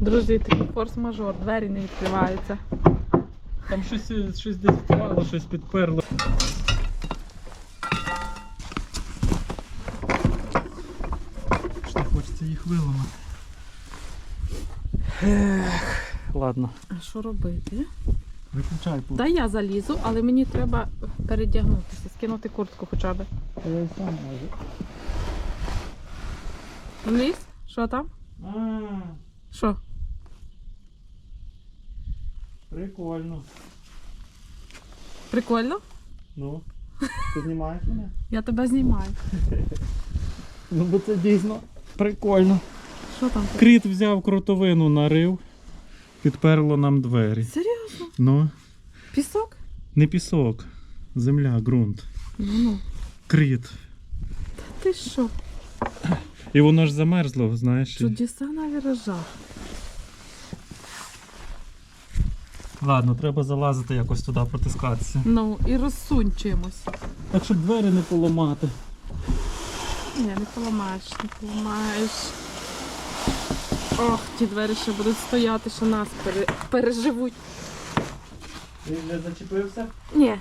Друзі, такий форс-мажор, двері не відкриваються. Там щось, щось десь впало, щось підперло. Що хочеться їх виламати. Ех, ладно, А що робити? виключай пульт. Та я залізу, але мені треба передягнутися, скинути куртку хоча б. Я й сам можу. Ліз? Що там? Що? Прикольно. Прикольно? Ну, ти знімаєш мене? Я тебе знімаю. Ну, бо це дійсно прикольно. Що там? таке? Кріт взяв крутовину, нарив, підперло нам двері. Серйозно? Ну, Пісок? не пісок, земля, ґрунт. Ну ну. Кріт. Та ти що? І воно ж замерзло, знаєш. і- Чудеса на віражах. Ладно, треба залазити якось туди протискатися. Ну і розсунь чимось. Так, щоб двері не поламати. Ні, не поламаєш, не поламаєш. Ох, ті двері ще будуть стояти, що нас пере... переживуть. Ти не зачепився? Ні.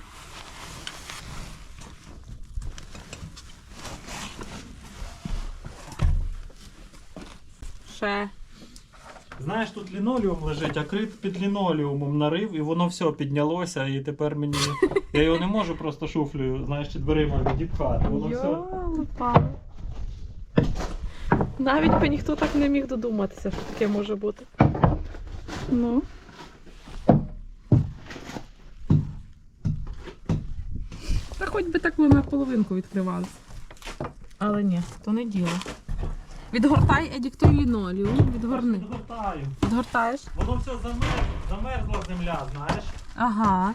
Ще. Знаєш, тут лінолеум лежить, а крит під лінолеумом нарив, і воно все піднялося, і тепер мені. Я його не можу просто шуфлею, знаєш, чи дверима відіпхати. Воно все. Йолупа. Навіть би ніхто так не міг додуматися, що таке може бути. Ну. Та хоч би так ми на половинку відкривалися. Але ні, то не діло. Відгортай Едік той лінолеум, відгорни. Згортаю. Відгортаєш? Воно все замерзло, замерзла земля, знаєш. Ага.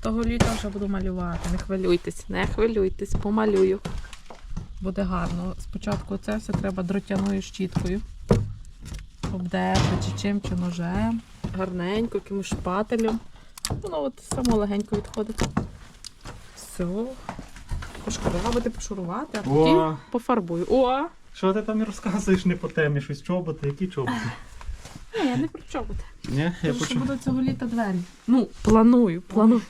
Того літа вже буду малювати. Не хвилюйтесь, не хвилюйтесь, помалюю. Буде гарно. Спочатку це все треба дротяною щіткою. Обдерти чи чим, чи ножем. Гарненько, якимось шпателем. Воно от само легенько відходить. Все. Пошкарабати, пошурувати, а потім О, пофарбую. О! що ти там і розказуєш не по темі? Щось чоботи, які чоботи? Ні, я не про чоботи. Ні, я Кажу, що почув. буду цього літа двері. Ну, планую, планую.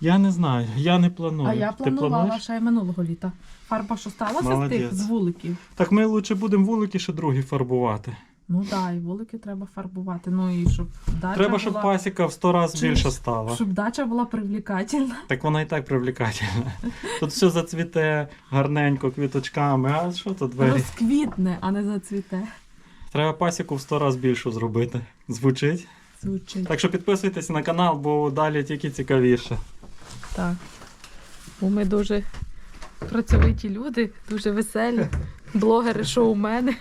Я не знаю, я не планую. А я Ти планувала плануєш? ще й минулого літа. Фарба, що сталася з Молодець. тих з вуликів. Так ми лучше будемо вулики ще другі фарбувати. Ну так, і вулики треба фарбувати. Ну і щоб дача Треба, щоб була, пасіка в 100 разів Чуєш? більше стала. щоб дача була привлекательна. Так вона і так привлекательна. Тут все зацвіте гарненько квіточками, а що тут двері? Розквітне, а не зацвіте. Треба пасіку в 100 разів більшу зробити. Звучить. Звучить. Так що підписуйтесь на канал, бо далі тільки цікавіше. Так. Бо ми дуже працьовиті люди, дуже веселі. Блогери шоумени.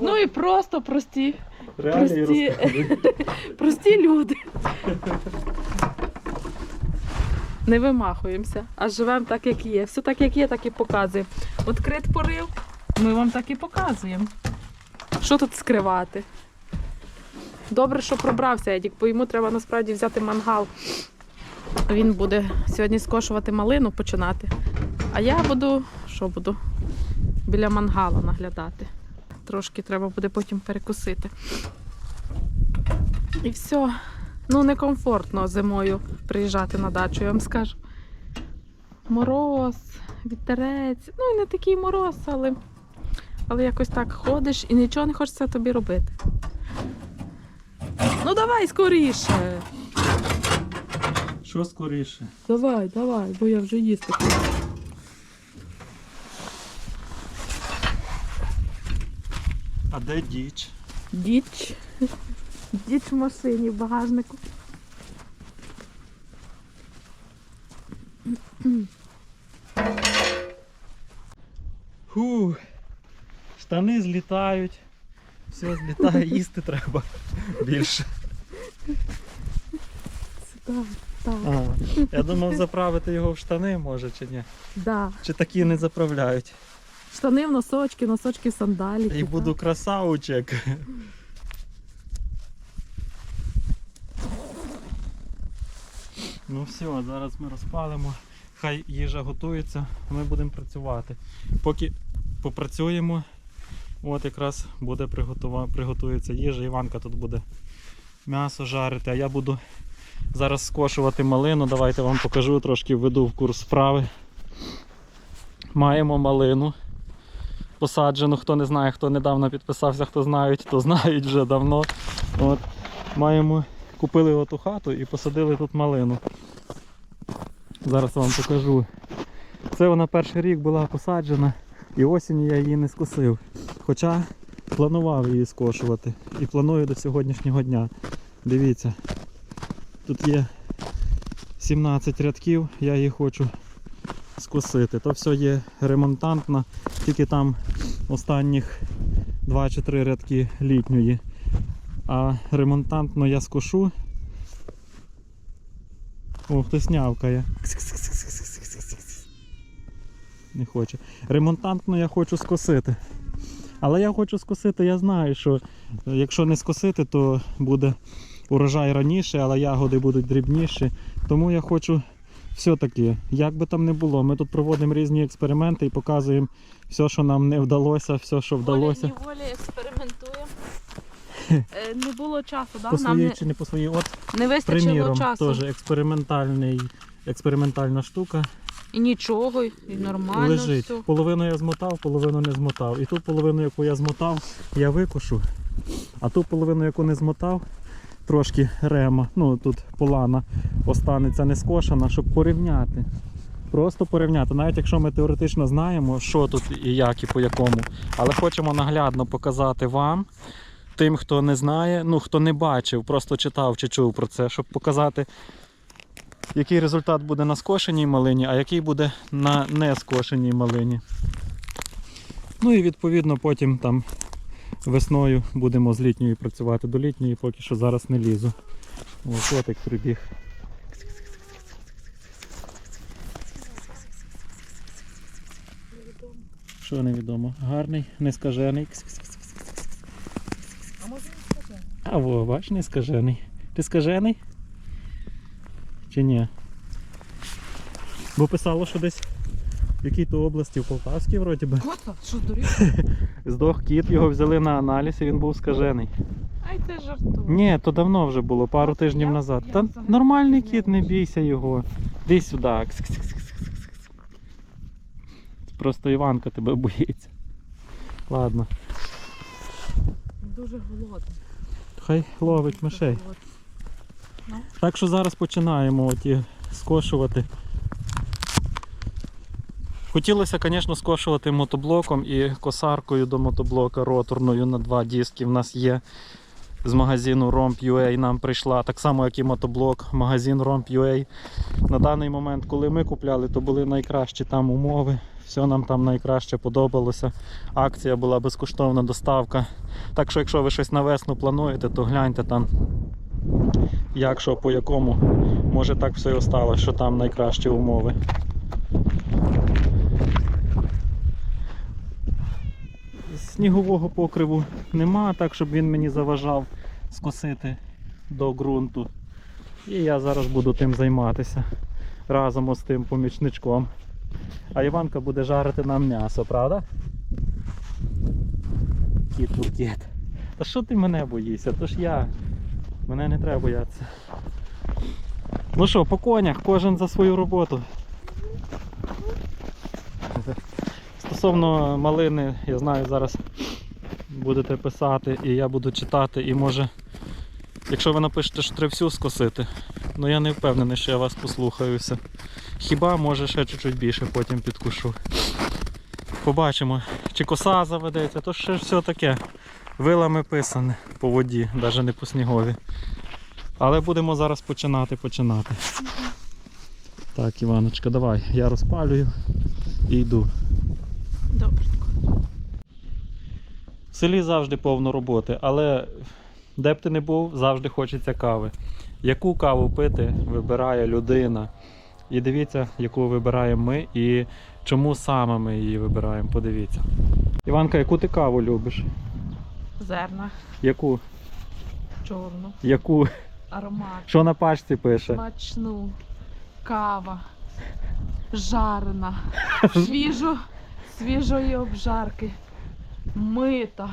Ну і просто прості, прості. прості люди. Не вимахуємося, а живемо так, як є. Все так, як є, так і показуємо. Открит порив, ми вам так і показуємо. Що тут скривати? Добре, що пробрався Едік, бо йому треба насправді взяти мангал. Він буде сьогодні скошувати малину починати. А я буду, що буду? Біля мангала наглядати. Трошки треба буде потім перекусити. І все. Ну, некомфортно зимою приїжджати на дачу, я вам скажу. Мороз, вітерець. Ну, і не такий мороз, але, але якось так ходиш і нічого не хочеться тобі робити. Ну давай скоріше. Що скоріше? Давай, давай, бо я вже їсти. А де діч? Діч. Діч в машині в багажнику. Фу. Штани злітають. Все злітає, їсти треба більше. Так, так. Ага. Я думав заправити його в штани, може, чи ні. Да. Чи такі не заправляють. Штани в носочки, носочки в сандаліки. І буду красавчик. Ну все, зараз ми розпалимо. Хай їжа готується, ми будемо працювати. Поки попрацюємо, от якраз буде приготується їжа. Іванка тут буде м'ясо жарити, а я буду зараз скошувати малину. Давайте вам покажу, трошки введу в курс справи. Маємо малину. Посаджену, хто не знає, хто недавно підписався, хто знають, то знають вже давно. От, маємо, купили оту хату і посадили тут малину. Зараз вам покажу. Це вона перший рік була посаджена і осінь я її не скосив. Хоча планував її скошувати і планую до сьогоднішнього дня. Дивіться, тут є 17 рядків, я її хочу скосити. То все є ремонтантна, тільки там останніх 2 чи 3 рядки літньої. А ремонтантно я скошу. О, хтось нявкає. Не хоче. Ремонтантно я хочу скосити. Але я хочу скосити, я знаю, що е, якщо не скосити, то буде урожай раніше, але ягоди будуть дрібніші. Тому я хочу все-таки, як би там не було, ми тут проводимо різні експерименти і показуємо все, що нам не вдалося, все, що вдалося. Волі експериментуємо. Е, Не було часу, да? По своїй чи не по своїй. От, не вистачило приміром, часу. теж експериментальний, експериментальна штука. І нічого, і нормально лежить. все. Половину я змотав, половину не змотав. І ту половину, яку я змотав, я викошу. А ту половину, яку не змотав, трошки рема, ну тут полана останеться не скошена, щоб порівняти. Просто порівняти, навіть якщо ми теоретично знаємо, що тут і як, і по якому. Але хочемо наглядно показати вам, тим, хто не знає, ну хто не бачив, просто читав чи чув про це, щоб показати, який результат буде на скошеній малині, а який буде на не скошеній малині. Ну і відповідно потім там весною будемо з літньої працювати до літньої, поки що зараз не лізу. О, котик прибіг. Що невідомо? Гарний, нескажений. А може не скажи? А во, бач, нескажений. Ти скажений? Чи ні? Бо писало, що десь в якій-то області, в Полтавській, вроді би. Що дурів? Здох кіт, його взяли на аналіз і він був скажений. Ай ти жартуєш. Ні, то давно вже було, пару тижнів Я- назад. я Та взагалі нормальний не кіт, не бійся його. Іди сюди. Кс-кс-кс-кс-кс-кс. Просто Іванка тебе боїться. Ладно, Дуже голодний. хай ловить мишей. Дуже голодний. Так що зараз починаємо оті скошувати. Хотілося, звісно, скошувати мотоблоком і косаркою до мотоблока роторною на два диски. В нас є з магазину Romp.ua нам прийшла, так само, як і мотоблок, магазин Romp.ua. На даний момент, коли ми купляли, то були найкращі там умови. Все нам там найкраще подобалося. Акція була безкоштовна доставка. Так що, якщо ви щось на весну плануєте, то гляньте там як що по якому. Може так все і осталось, що там найкращі умови. Снігового покриву нема, так щоб він мені заважав скосити до ґрунту. І я зараз буду тим займатися разом з тим помічничком. А Іванка буде жарити нам м'ясо, правда? Кіт букет. Та що ти мене боїшся? То ж я. Мене не треба боятися. Ну що, по конях, кожен за свою роботу. Стосовно малини, я знаю, зараз будете писати і я буду читати, і може, якщо ви напишете, що треба скосити, ну я не впевнений, що я вас послухаюся. Хіба може ще чуть-чуть більше потім підкушу. Побачимо, чи коса заведеться, то ще все таке. Вилами писане по воді, навіть не по снігові. Але будемо зараз починати починати. Так, Іваночка, давай, я розпалюю і йду. Добре. В селі завжди повно роботи, але де б ти не був, завжди хочеться кави. Яку каву пити, вибирає людина. І дивіться, яку вибираємо ми і чому саме ми її вибираємо. Подивіться. Іванка, яку ти каву любиш? Зерна, Яку? чорну, Яку? аромат, Що на пачці пише? смачну. кава. Жарена. Свіжо, свіжої обжарки. Мита.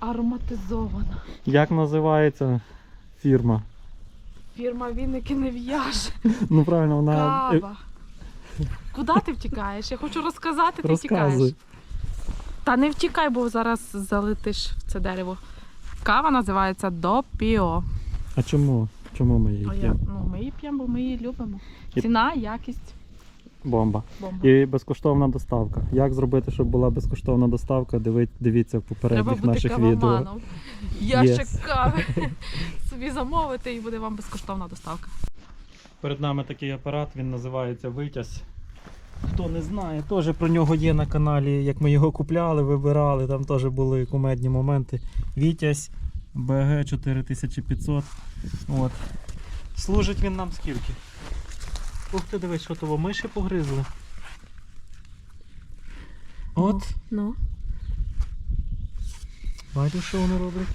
Ароматизована. Як називається фірма? Фірма Вінники не в'яже. Ну правильно, вона е, Кава. Куди ти втікаєш? Я хочу розказати, ти втікаєш. Та не втікай, бо зараз залетиш в це дерево. Кава називається Допіо. А чому? Чому ми її А я, п'ємо? ну, ми її п'ємо, бо ми її любимо. І- Ціна, якість, Бомба. бомба. І безкоштовна доставка. Як зробити, щоб була безкоштовна доставка? Дивіться в Треба попередніх бути наших відео. кавоманом. Ящик Yes. кави собі замовити і буде вам безкоштовна доставка. Перед нами такий апарат, він називається Витязь. Хто не знає, теж про нього є на каналі, як ми його купляли, вибирали, там теж були кумедні моменти. Вітязь БГ 4500. От. Служить він нам скільки? Ух ти, дивись, що того миші погризли. От, Ну. бачиш, що вони роблять?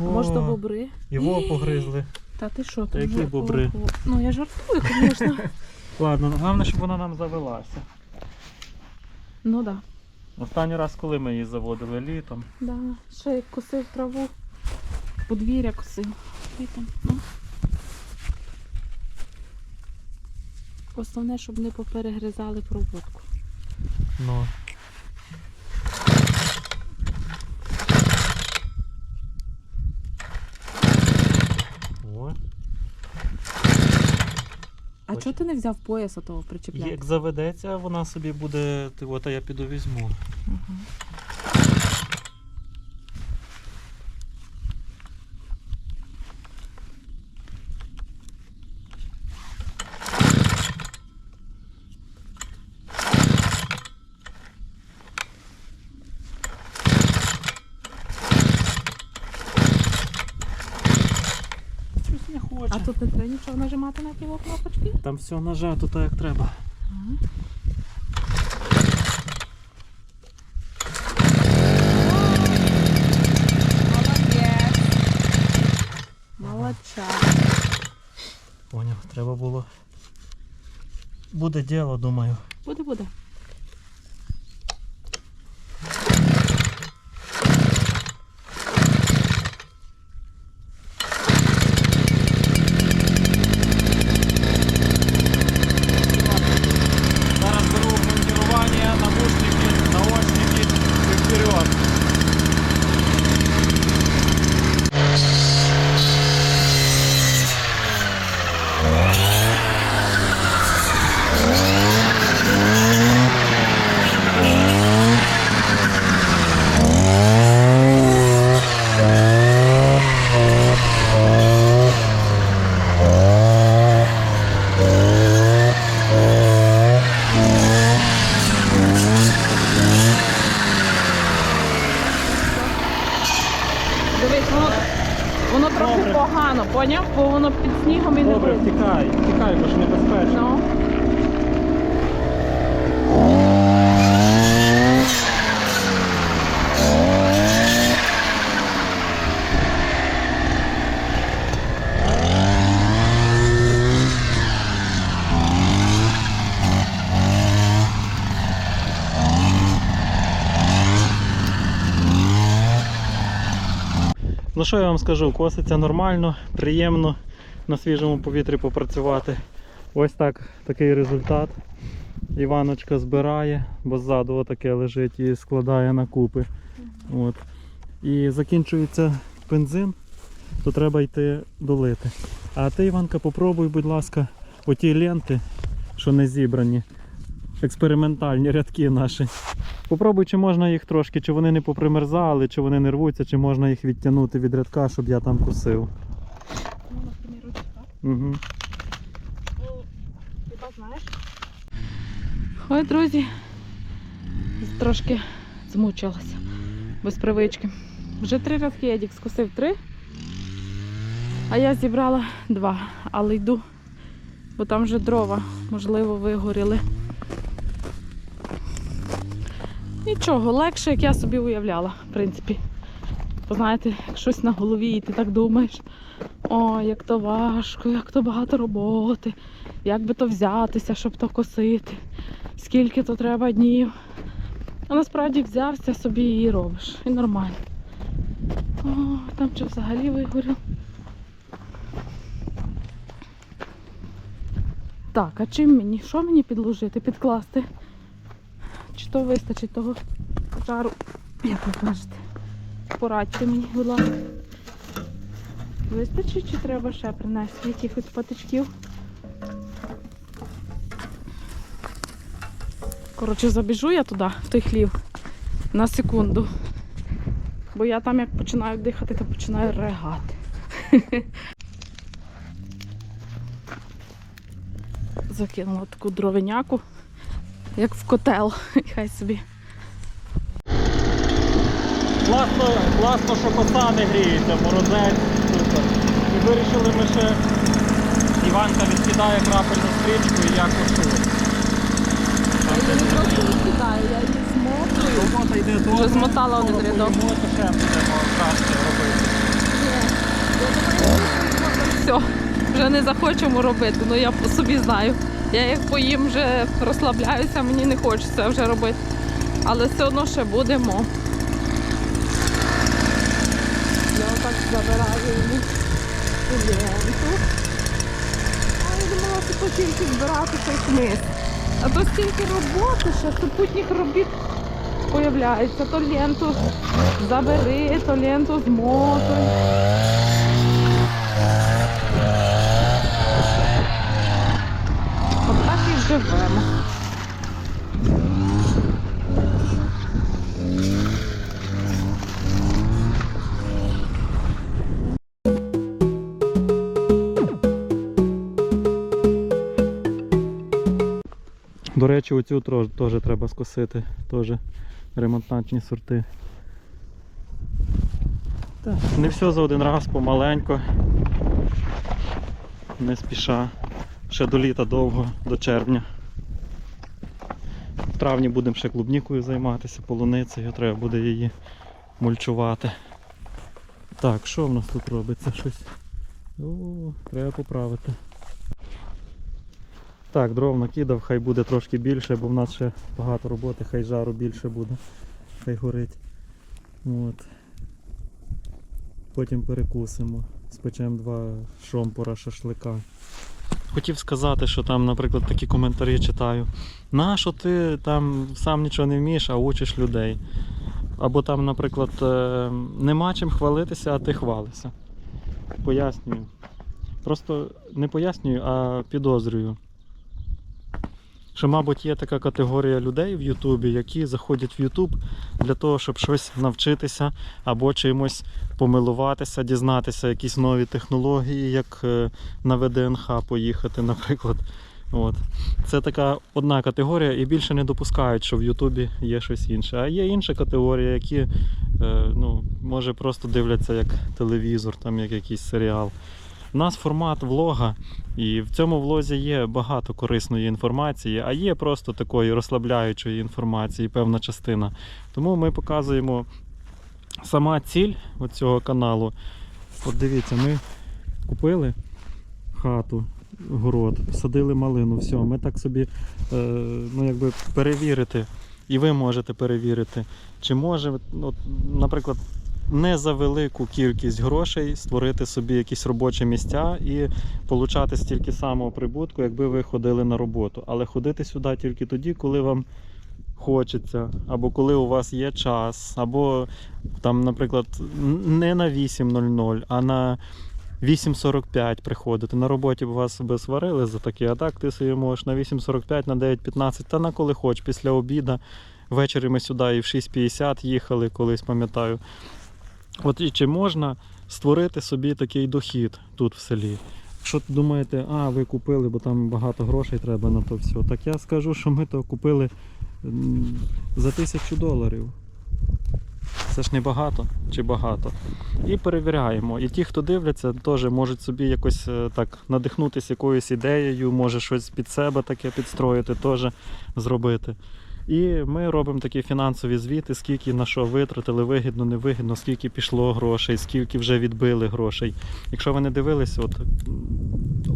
О, Може, то бобри. Його погризли. Та ти що, Та тут які вже- бобри? Ого. Ну я жартую, звісно. Ладно, головне, щоб вона нам завелася. ну так. Останній раз, коли ми її заводили літом. Да. Ще як косив траву. Подвір'я косив. Літом. Ну. Основне, щоб не поперегризали проводку. Ну. О, А чого ти не взяв пояса того причепляти? як заведеться, вона собі буде. Ти от, а я піду візьму. Мгм. Щось не хоче. А нічого нажимати на ті кнопочки? Там все нажато так як треба. Ага. Молодець. Молодча. Поняв, треба було. Буде діло, думаю. Буде, буде. Зараз беру монтирование, наушники, наушники и вперед. Дивись, воно, воно трохи Добре. погано, поняв? Бо воно під снігом і не Добре, видно. втікай, втікай, бо ж небезпечно. Ну. Ну що я вам скажу, коситься нормально, приємно на свіжому повітрі попрацювати. Ось так такий результат. Іваночка збирає, бо ззаду отаке лежить і складає на купи. От. І закінчується бензин, то треба йти долити. А ти, Іванка, попробуй, будь ласка, оті ленти, що не зібрані, експериментальні рядки наші. Попробуй, чи можна їх трошки, чи вони не попримерзали, чи вони не рвуться, чи можна їх відтягнути від рядка, щоб я там косив. Ну. Угу. Знаєш? Ой, друзі, трошки змучилася без привички. Вже три разки Едік скосив три, а я зібрала два, але йду, бо там вже дрова, можливо, вигоріли. Нічого, легше, як я собі уявляла, в принципі. типу, знаєте, як щось на голові, і ти так думаєш, о, як то важко, як то багато роботи, як би то взятися, щоб то косити, скільки то треба днів. А насправді взявся собі і робиш. І нормально. О, там чи взагалі вигорів. Так, а чим мені? Що мені підложити, підкласти? Чи то вистачить того жару, як ви кажете? Порадьте мені, будь ласка. Вистачить чи треба ще принести якихось патичків? Коротше, забіжу я туди, в той хлів, на секунду. Бо я там як починаю дихати, то починаю регати. Закинула таку дровиняку, як в котел. Хай собі. Класно, класно, що коса не гріється, морозець. Супер. І вирішили ми ще. Іванка відкидає крапельну стрічку і я кошу. Я її не просто відкидаю, я її змотую. Робота йде добре. Вже змотала один рядок. то ще будемо краще робити. Все, вже не захочемо робити, ну я по собі знаю. Я як поїм вже розслабляюся, мені не хочеться вже робити. Але все одно ще будемо. Я отак забираю ленту. А я думала, що тільки збирати цей хмиз. А то стільки роботи, ще супутніх робіт появляється. То ленту забери, то ленту змотуй. От так і живемо. До речі, оцю теж треба скосити. Теж ремонтантні сорти. Так, не все за один раз, помаленько. Не спіша. Ще до літа довго, до червня. В травні будемо ще клубнікою займатися, полуницею, треба буде її мульчувати. Так, що в нас тут робиться? Щось. О, треба поправити. Так, дров накидав, хай буде трошки більше, бо в нас ще багато роботи, хай жару більше буде, хай горить. От. Потім перекусимо. Спечемо два шомпура шашлика. Хотів сказати, що там, наприклад, такі коментарі читаю. Нащо ти там сам нічого не вмієш, а учиш людей? Або там, наприклад, е, нема чим хвалитися, а ти хвалишся. Пояснюю. Просто не пояснюю, а підозрюю що, мабуть, є така категорія людей в Ютубі, які заходять в Ютуб для того, щоб щось навчитися або чимось помилуватися, дізнатися якісь нові технології, як е, на ВДНХ поїхати, наприклад. От. Це така одна категорія, і більше не допускають, що в Ютубі є щось інше. А є інша категорія, які е, ну, може просто дивляться як телевізор, там як якийсь серіал. У нас формат влога, і в цьому влозі є багато корисної інформації, а є просто такої розслабляючої інформації, певна частина. Тому ми показуємо сама ціль цього каналу. От дивіться, ми купили хату, город, садили малину, все. Ми так собі е, ну, якби перевірити, і ви можете перевірити, чи може, от, наприклад, не за велику кількість грошей створити собі якісь робочі місця і получати стільки самого прибутку, якби ви ходили на роботу. Але ходити сюди тільки тоді, коли вам хочеться, або коли у вас є час, або там, наприклад, не на 8.00, а на 8.45 приходити. На роботі б вас би сварили за таке, а так ти собі можеш на 8.45, на 9.15, та на коли хоч, після обіда. Ввечері ми сюди і в 6.50 їхали, колись пам'ятаю. От і чи можна створити собі такий дохід тут в селі? Якщо думаєте, а ви купили, бо там багато грошей треба на то все. Так я скажу, що ми то купили за тисячу доларів. Це ж не багато чи багато. І перевіряємо. І ті, хто дивляться, теж можуть собі якось е, так надихнутися якоюсь ідеєю, може щось під себе таке підстроїти, теж зробити. І ми робимо такі фінансові звіти, скільки на що витратили, вигідно, невигідно, скільки пішло грошей, скільки вже відбили грошей. Якщо ви не дивились, от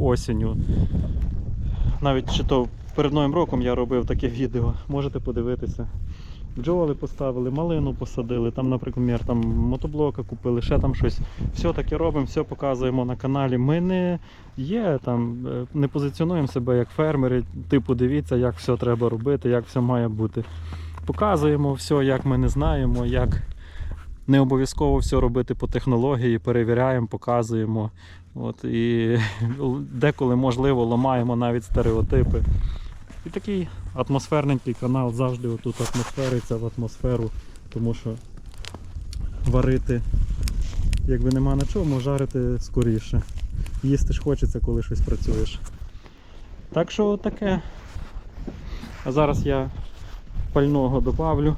осінню, навіть чи то перед новим роком я робив таке відео, можете подивитися. Бджоли поставили, малину посадили, там, наприклад, там мотоблока купили, ще там щось. Все таке робимо, все показуємо на каналі. Ми не є там, е, не позиціонуємо себе як фермери, типу дивіться, як все треба робити, як все має бути. Показуємо все, як ми не знаємо, як не обов'язково все робити по технології, перевіряємо, показуємо. От, і деколи, можливо, ламаємо навіть стереотипи. І такий атмосферненький канал завжди отут атмосфериться в атмосферу, тому що варити, якби нема на чому, жарити скоріше. Їсти ж хочеться, коли щось працюєш. Так що таке. А зараз я пального добавлю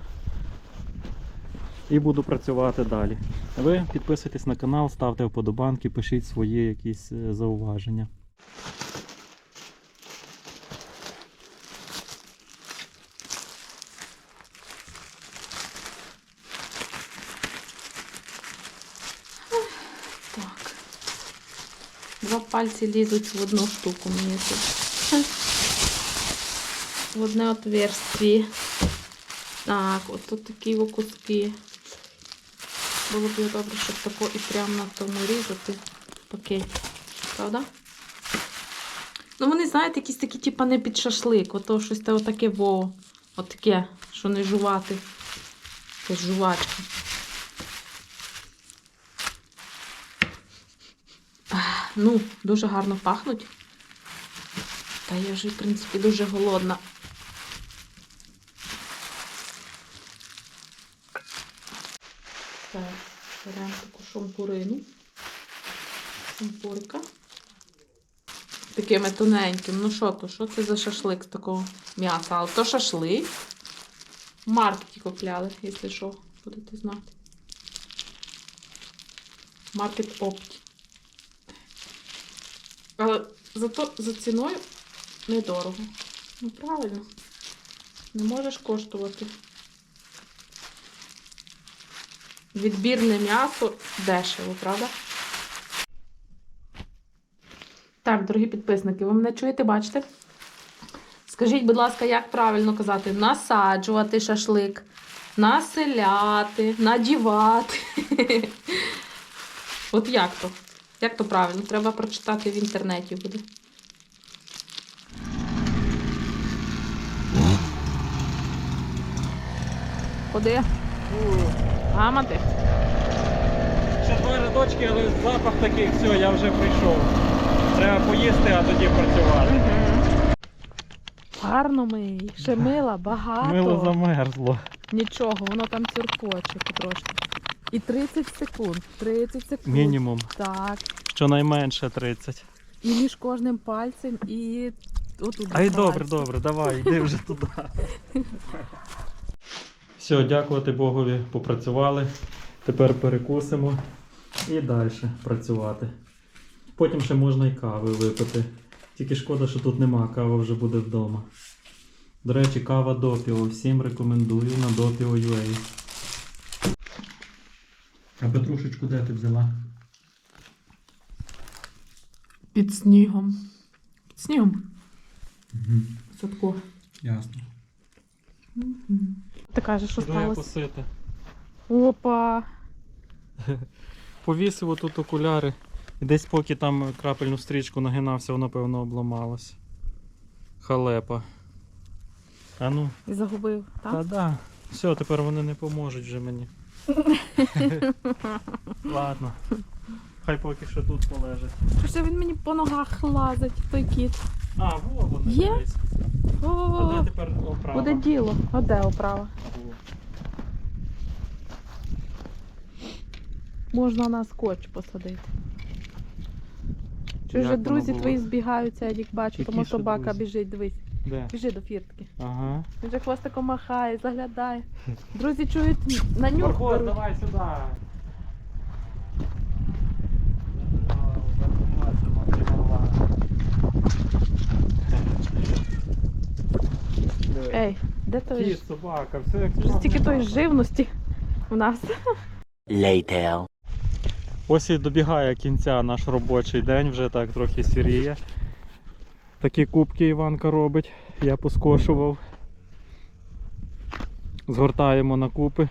і буду працювати далі. Ви підписуйтесь на канал, ставте вподобанки, пишіть свої якісь е, зауваження. Пальці лізуть в одну штуку мені тут. В одне отверстие. Так, от тут такі куски. Було б добре, щоб тако і прямо на тому різати пакет. Правда? Ну, вони, знаєте, якісь такі, типа, не під шашлик. Ото щось те отаке во. Отаке, що не жувати. Якась жувачка. Ну, дуже гарно пахнуть. Та я вже, в принципі, дуже голодна. Так, беремо таку шампурину. Шампурика. Такими тоненьким. Ну що то? Що це за шашлик з такого м'яса? Але то шашлик. Маркеті купляли, якщо що, будете знати. Маркет Опті. Але зато за ціною недорого. Ну, правильно. Не можеш коштувати. Відбірне м'ясо дешево, правда? Так, дорогі підписники, ви мене чуєте, бачите? Скажіть, будь ласка, як правильно казати? Насаджувати шашлик, населяти, надівати. От як то? Як то правильно? Треба прочитати в інтернеті буде. Ходи. Гамати. Ще два рядочки, але запах такий, все, я вже прийшов. Треба поїсти, а тоді працювати. Гарно мий. Ще мила, багато. Мило замерзло. Нічого, воно там цюркоче потрошки. І 30 секунд. 30 секунд. Мінімум. Так. Щонайменше 30. І між кожним пальцем і отут. Ай, добре, добре, давай, йди вже туди. Все, дякувати Богові, попрацювали. Тепер перекусимо і далі працювати. Потім ще можна і кави випити. Тільки шкода, що тут нема, кава вже буде вдома. До речі, кава Допіо. Всім рекомендую на Допіо.ua. А петрушечку де ти взяла? Під снігом. Під снігом. Угу. Садку. Ясно. Ти кажеш, що Іду я сталося? посити. Опа. Повісив отут окуляри. І десь поки там крапельну стрічку нагинався, воно певно обламалось. Халепа. А ну, І загубив, так? та да. Все, тепер вони не поможуть вже мені. Ладно. Хай поки що тут полежить. Що ж він мені по ногах лазить, той кіт. А, во, вони Є? дивись. А де тепер оправа? буде діло. А де оправа? Во. Можна на скотч посадити. Чи вже воно друзі було? твої збігаються, я їх бачу, тому ще собака друзі? біжить, дивись. Де? Біжи до фіртки. Ага. Він же хвостиком махає, заглядає. Друзі чують на нюх. Марко, беруть. давай сюди. Ей, де той? ж- собака, все як Вже стільки тої живності в нас. Later. Ось і добігає кінця наш робочий день, вже так трохи сіріє. Такі кубки Іванка робить, я поскошував. Згортаємо на купи.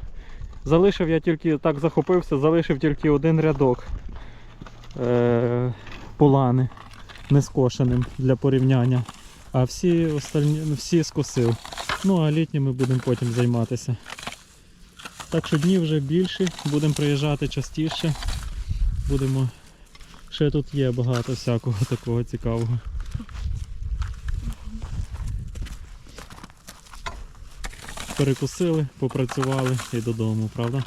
Залишив я тільки, так захопився, залишив тільки один рядок е- полани нескошеним для порівняння. А всі остальні всі скосив. Ну а літніми будемо потім займатися. Так що днів вже більше, будемо приїжджати частіше. Будемо. Ще тут є багато всякого такого цікавого. Перекусили, попрацювали і додому, правда?